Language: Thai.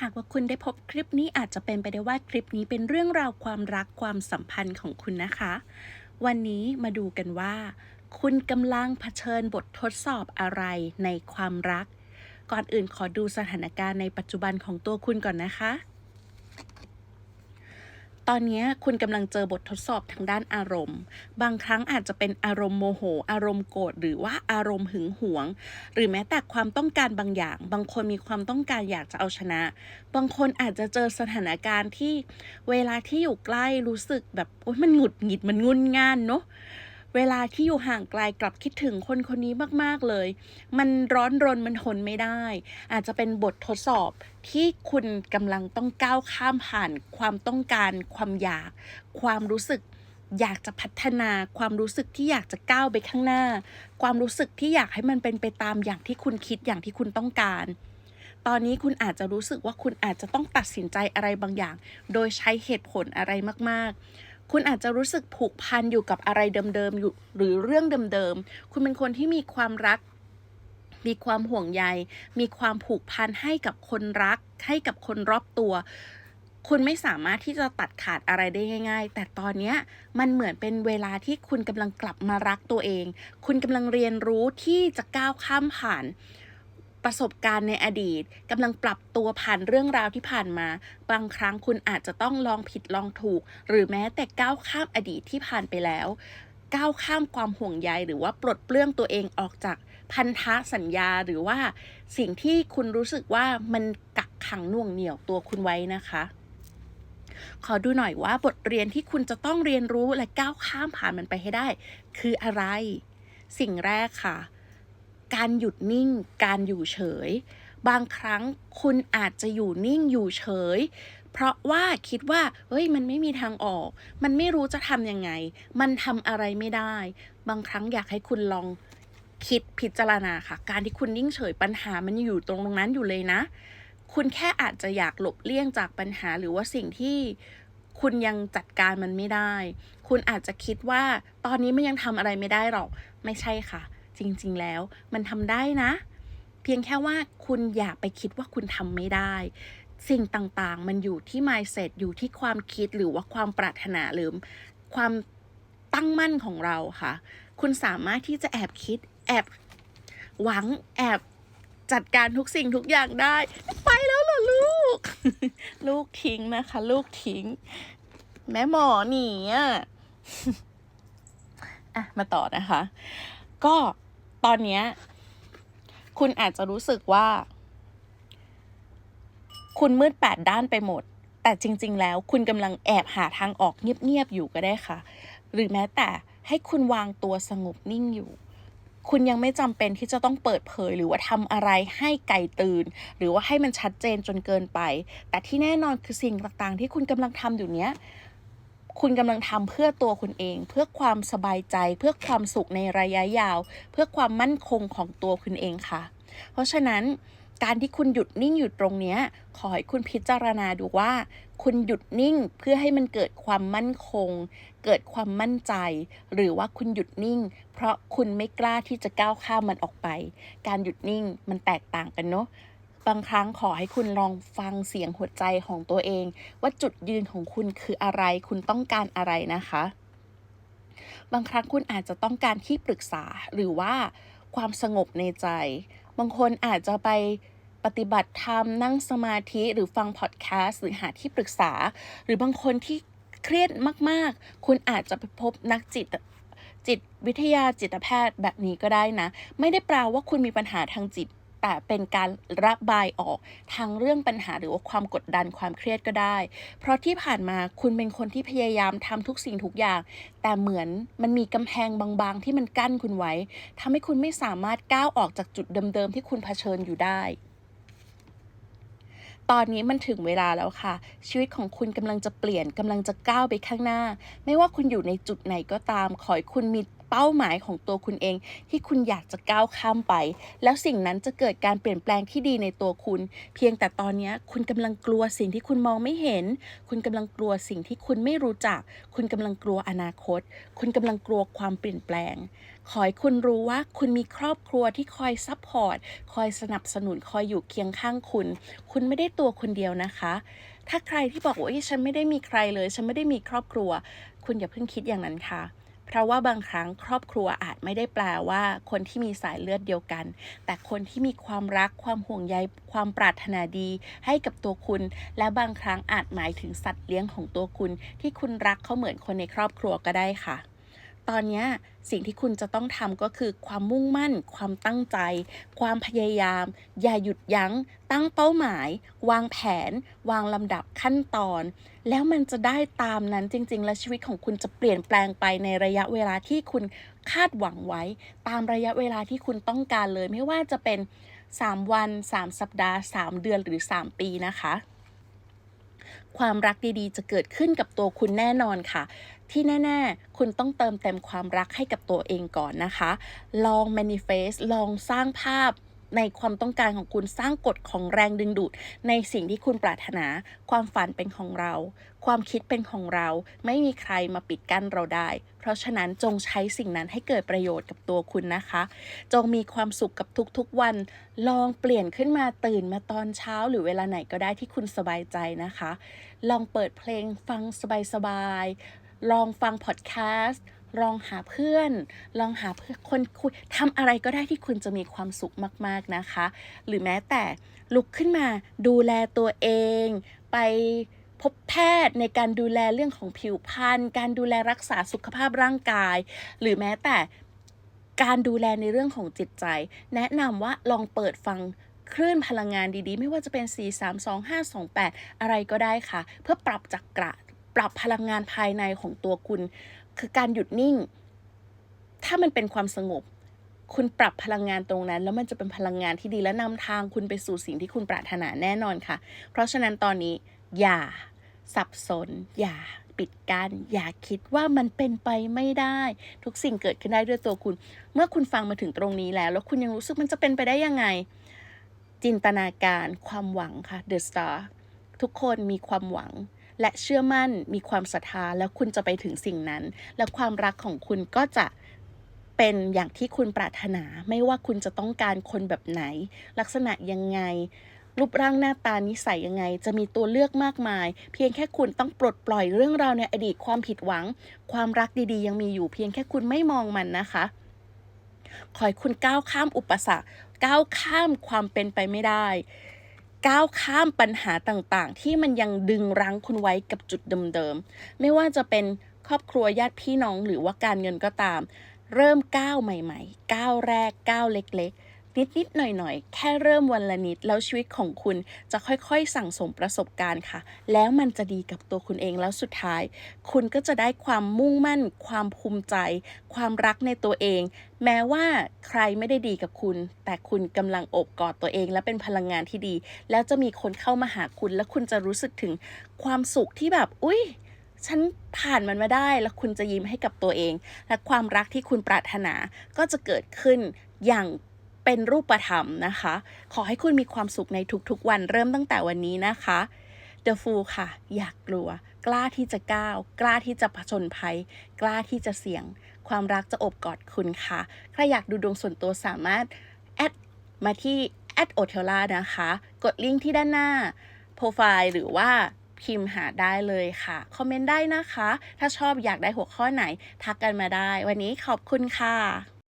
หากว่าคุณได้พบคลิปนี้อาจจะเป็นไปได้ว่าคลิปนี้เป็นเรื่องราวความรักความสัมพันธ์ของคุณนะคะ วันนี้มาดูกันว่า คุณกำลังเผชิญบททดสอบอะไรในความรัก ก่อนอื่นขอดูสถานการณ์ในปัจจุบันของตัวคุณก่อนนะคะ ตอนนี้คุณกำลังเจอบททดสอบทางด้านอารมณ์ บางครั้งอาจจะเป็นอารมณ์โมโห อารมณ์โกรธหรือว่าอารมณ์หึงหวง หรือแม้แต่ความต้องการบางอย่าง บางคนมีความต้องการอยากจะเอาชนะ บางคนอาจจะเจอสถานการณ์ที่เวลาที่อยู่ใกล้รู้สึกแบบโอ๊ยมันหงุดหงิดมันงุนง่านเนาะ เวลาที่อยู่ห่างไกลกลับคิดถึงคนคนนี้มากๆเลย มันร้อนรนมันทนไม่ได้ อาจจะเป็นบททดสอบที่คุณกำลังต้องก้าวข้ามผ่านความต้องการ ความอยาก ความรู้สึกอยากจะพัฒนาความรู้สึกที่อยากจะก้าวไปข้างหน้า ความรู้สึกที่อยากให้มันเป็นไปตามอย่างที่คุณคิดอย่างที่คุณต้องการ ตอนนี้คุณอาจจะรู้สึกว่าคุณอาจจะต้องตัดสินใจอะไรบางอย่าง โดยใช้เหตุผลอะไรมาก คุณอาจจะรู้สึกผูกพันอยู่กับอะไรเดิมๆอยู่หรือเรื่องเดิมๆ คุณเป็นคนที่มีความรัก มีความห่วงใย มีความผูกพันให้กับคนรัก ให้กับคนรอบตัว คุณไม่สามารถที่จะตัดขาดอะไรได้ง่าย ๆ แต่ตอนนี้มันเหมือนเป็นเวลาที่คุณกำลังกลับมารักตัวเอง คุณกำลังเรียนรู้ที่จะก้าวข้ามผ่าน ประสบการณ์ในอดีตกำลังปรับตัวผ่านเรื่องราวที่ผ่านมา บางครั้งคุณอาจจะต้องลองผิดลองถูก หรือแม้แต่ก้าวข้ามอดีตที่ผ่านไปแล้ว ก้าวข้ามความห่วงใยหรือว่าปลดเปลื้องตัวเองออกจากพันธะสัญญาหรือว่าสิ่งที่คุณรู้สึกว่ามันกักขังน่วงเหนี่ยวตัวคุณไว้นะคะขอดูหน่อยว่าบทเรียนที่คุณจะต้องเรียนรู้และก้าวข้ามผ่านมันไปให้ได้ คืออะไร สิ่งแรกค่ะ การหยุดนิ่ง การอยู่เฉย บางครั้งคุณอาจจะอยู่นิ่งอยู่เฉย เพราะว่าคิดว่า เฮ้ย มันไม่มีทางออก มันไม่รู้จะทำยังไง มันทำอะไรไม่ได้ บางครั้งอยากให้คุณลองคิดพิจารณาค่ะ การที่คุณนิ่งเฉยปัญหามันอยู่ตรงนั้นอยู่เลยนะ คุณแค่อาจจะอยากหลบเลี่ยงจากปัญหาหรือว่าสิ่งที่คุณยังจัดการมันไม่ได้ คุณอาจจะคิดว่าตอนนี้มันยังทำอะไรไม่ได้หรอก ไม่ใช่ค่ะ จริง ๆ แล้วมันทำได้นะ เพียงแค่ว่าคุณอย่าไปคิดว่าคุณทำไม่ได้ สิ่งต่างๆ มันอยู่ที่ mindset อยู่ที่ความคิดหรือว่าความปรารถนาหรือความตั้งมั่นของเราค่ะ คุณสามารถที่จะแอบคิด แอบหวังแอบจัดการทุกสิ่งทุกอย่างได้ ไปแล้วเหรอลูก ลูกทิ้งนะคะ ลูกทิ้ง แม่หมอหนีอะ อะ มาต่อนะคะ ก็ ตอนเนี้ยคุณอาจจะรู้สึกว่า คุณมืดแปดด้านไปหมด แต่จริง ๆ แล้วคุณกำลังแอบหาทางออกเงียบ ๆ อยู่ก็ได้ค่ะ หรือแม้แต่ให้คุณวางตัวสงบนิ่งอยู่ คุณยังไม่จำเป็นที่จะต้องเปิดเผย หรือว่าทำอะไรให้ไก่ตื่น หรือว่าให้มันชัดเจนจนเกินไป แต่ที่แน่นอนคือสิ่งต่างๆ ที่คุณกำลังทำอยู่เนี้ย คุณกำลังทำเพื่อตัวคุณเอง เพื่อความสบายใจ เพื่อความสุขในระยะยาว เพื่อความมั่นคงของตัวคุณเองค่ะ เพราะฉะนั้นการที่คุณหยุดนิ่งอยู่ตรงเนี้ยขอให้คุณพิจารณาดูว่า คุณหยุดนิ่งเพื่อให้มันเกิดความมั่นคง เกิดความมั่นใจ หรือว่าคุณหยุดนิ่ง เพราะคุณไม่กล้าที่จะก้าวข้ามมันออกไป การหยุดนิ่งมันแตกต่างกันเนาะ บางครั้งขอให้คุณลองฟังเสียงหัวใจของตัวเอง ว่าจุดยืนของคุณคืออะไร คุณต้องการอะไรนะคะ บางครั้งคุณอาจจะต้องการที่ปรึกษาหรือว่าความสงบในใจ บางคนอาจจะไปปฏิบัติธรรมนั่งสมาธิหรือฟังพอดแคสต์หรือหาที่ปรึกษา หรือบางคนที่เครียดมาก ๆ คุณอาจจะไปพบนักจิตจิตวิทยาจิตแพทย์แบบนี้ก็ได้นะ ไม่ได้แปลว่าคุณมีปัญหาทางจิต แต่เป็นการระบายออกทางเรื่องปัญหาหรือว่าความกดดันความเครียดก็ได้ เพราะที่ผ่านมาคุณเป็นคนที่พยายามทำทุกสิ่งทุกอย่าง แต่เหมือนมันมีกำแพงบางๆ ที่มันกั้นคุณไว้ทำให้คุณไม่สามารถก้าวออกจากจุดเดิมๆที่คุณเผชิญอยู่ได้ตอนนี้มันถึงเวลาแล้วค่ะ ชีวิตของคุณกำลังจะเปลี่ยนกำลังจะก้าวไปข้างหน้า ไม่ว่าคุณอยู่ในจุดไหนก็ตาม ขอให้คุณมี ป้าป้าหมายของตัวคุณเอง ที่คุณอยากจะก้าวข้ามไป แล้วสิ่งนั้นจะเกิดการเปลี่ยนแปลงที่ดีในตัวคุณ เพียงแต่ตอนนี้คุณกำลังกลัวสิ่งที่คุณมองไม่เห็น คุณกำลังกลัวสิ่งที่คุณไม่รู้จัก คุณกำลังกลัวอนาคต คุณกำลังกลัวความเปลี่ยนแปลง ขอให้คุณรู้ว่าคุณมีครอบครัวที่คอยซัพพอร์ตคอยสนับสนุนคอยอยู่เคียงข้างคุณ คุณไม่ได้ตัวคนเดียวนะคะ ถ้าใครที่บอกว่าฉันไม่ได้มีใครเลย ฉันไม่ได้มีครอบครัว คุณอย่าเพิ่งคิดอย่างนั้นค่ะ เพราะว่าบางครั้งครอบครัวอาจไม่ได้แปลว่า คนที่มีสายเลือดเดียวกัน แต่คนที่มีความรักความห่วงใยความปรารถนาดี ให้กับตัวคุณ และบางครั้งอาจหมายถึงสัตว์เลี้ยงของตัวคุณ ที่คุณรักเขาเหมือนคนในครอบครัวก็ได้ค่ะ ตอนนี้สิ่งที่คุณจะต้องทำก็คือความมุ่งมั่น ความตั้งใจ ความพยายาม อย่าหยุดยัง้ง ตั้งเป้าหมาย วางแผน วางลำดับขั้นตอน แล้วมันจะได้ตามนั้นจริง ๆ และชีวิตของคุณจะเปลี่ยนแปลงไปในระยะเวลาที่คุณคาดหวังไว้ ตามระยะเวลาที่คุณต้องการเลย ไม่ว่าจะเป็น 3 วัน 3 สัปดาห์ 3 เดือนหรือ 3 ปีนะคะ ความรักดีๆ จะเกิดขึ้นกับตัวคุณแน่นอนค่ะ ที่แน่ๆ คุณต้องเติมเต็มความรักให้กับตัวเองก่อนนะคะ ลอง manifest ลองสร้างภาพ ในความต้องการของคุณสร้างกฎของแรงดึงดูด ในสิ่งที่คุณปรารถนา ความฝันเป็นของเรา ความคิดเป็นของเรา ไม่มีใครมาปิดกั้นเราได้ เพราะฉะนั้นจงใช้สิ่งนั้นให้เกิดประโยชน์กับตัวคุณนะคะ จงมีความสุขกับทุกๆวัน ลองเปลี่ยนขึ้นมาตื่นมาตอนเช้าหรือเวลาไหนก็ได้ที่คุณสบายใจนะคะ ลองเปิดเพลงฟังสบายๆลองฟังพอดแคสต์ ลองหาเพื่อน ลองหาเพื่อนคนคุยทำอะไรก็ได้ที่คุณจะมีความสุขมากๆนะคะ หรือแม้แต่ลุกขึ้นมาดูแลตัวเอง ไปพบแพทย์ในการดูแลเรื่องของผิวพรรณการดูแลรักษาสุขภาพร่างกาย หรือแม้แต่การดูแลในเรื่องของจิตใจ แนะนำว่าลองเปิดฟังคลื่นพลังงานดีๆ ไม่ว่าจะเป็น 4 3 2 5 2 8 อะไรก็ได้ค่ะ เพื่อปรับจักระ ปรับพลังงานภายในของตัวคุณ คือการหยุดนิ่ง ถ้ามันเป็นความสงบ คุณปรับพลังงานตรงนั้น แล้วมันจะเป็นพลังงานที่ดีและนำทางคุณไปสู่สิ่งที่คุณปรารถนาแน่นอนค่ะ เพราะฉะนั้นตอนนี้อย่าสับสน อย่าปิดกัน้นอย่าคิดว่ามันเป็นไปไม่ได้ ทุกสิ่งเกิดขึ้นได้ด้วยตัวคุณ เมื่อคุณฟังมาถึงตรงนี้แล้ว แล้วคุณยังรู้สึกมันจะเป็นไปได้ยังไง จินตนาการความหวังค่ะ The Star ทุกคนมีความหวัง และเชื่อมั่นมีความศรัทธาแล้วคุณจะไปถึงสิ่งนั้น และความรักของคุณก็จะเป็นอย่างที่คุณปรารถนา ไม่ว่าคุณจะต้องการคนแบบไหน ลักษณะยังไง รูปร่างหน้าตานิสัยยังไง จะมีตัวเลือกมากมาย เพียงแค่คุณต้องปลดปล่อยเรื่องราวในอดีตความผิดหวัง ความรักดีๆ ยังมีอยู่เพียงแค่คุณไม่มองมันนะคะขอให้คุณก้าวข้ามอุปสรรคก้าวข้ามความเป็นไปไม่ได้ ก้าวข้ามปัญหาต่างๆ ที่มันยังดึงรั้งคุณไว้กับจุดเดิมๆ ไม่ว่าจะเป็นครอบครัวญาติพี่น้องหรือว่าการเงินก็ตาม เริ่มก้าวใหม่ๆ ก้าวแรกก้าวเล็กๆ นิดๆหน่อยๆ แค่เริ่มวันละนิด แล้วชีวิตของคุณจะค่อยๆ สั่งสมประสบการณ์ค่ะ แล้วมันจะดีกับตัวคุณเองแล้วสุดท้าย คุณก็จะได้ความมุ่งมั่น ความภูมิใจ ความรักในตัวเอง แม้ว่าใครไม่ได้ดีกับคุณ แต่คุณกำลังโอบกอดตัวเอง และเป็นพลังงานที่ดี แล้วจะมีคนเข้ามาหาคุณ และคุณจะรู้สึกถึงความสุขที่แบบ อุ้ยฉันผ่านมันมาได้แล้วคุณจะยิ้มให้กับตัวเอง และความรักที่คุณปรารถนาก็จะเกิดขึ้นอย่าง เป็นรูปธรรมนะคะ ขอให้คุณมีความสุขในทุกๆวันเริ่มตั้งแต่วันนี้นะคะ The Fool ค่ะ อยากกลัว กล้าที่จะก้าว กล้าที่จะผจญภัย กล้าที่จะเสี่ยง ความรักจะอบกอดคุณค่ะ ใครอยากดูดวงส่วนตัวสามารถแอดมาที่แอดโอเทล่านะคะ กดลิงก์ที่ด้านหน้าโปรไฟล์หรือว่าพิมพ์หาได้เลยค่ะ คอมเมนต์ได้นะคะ ถ้าชอบอยากได้หัวข้อไหน ทักกันมาได้ วันนี้ขอบคุณค่ะ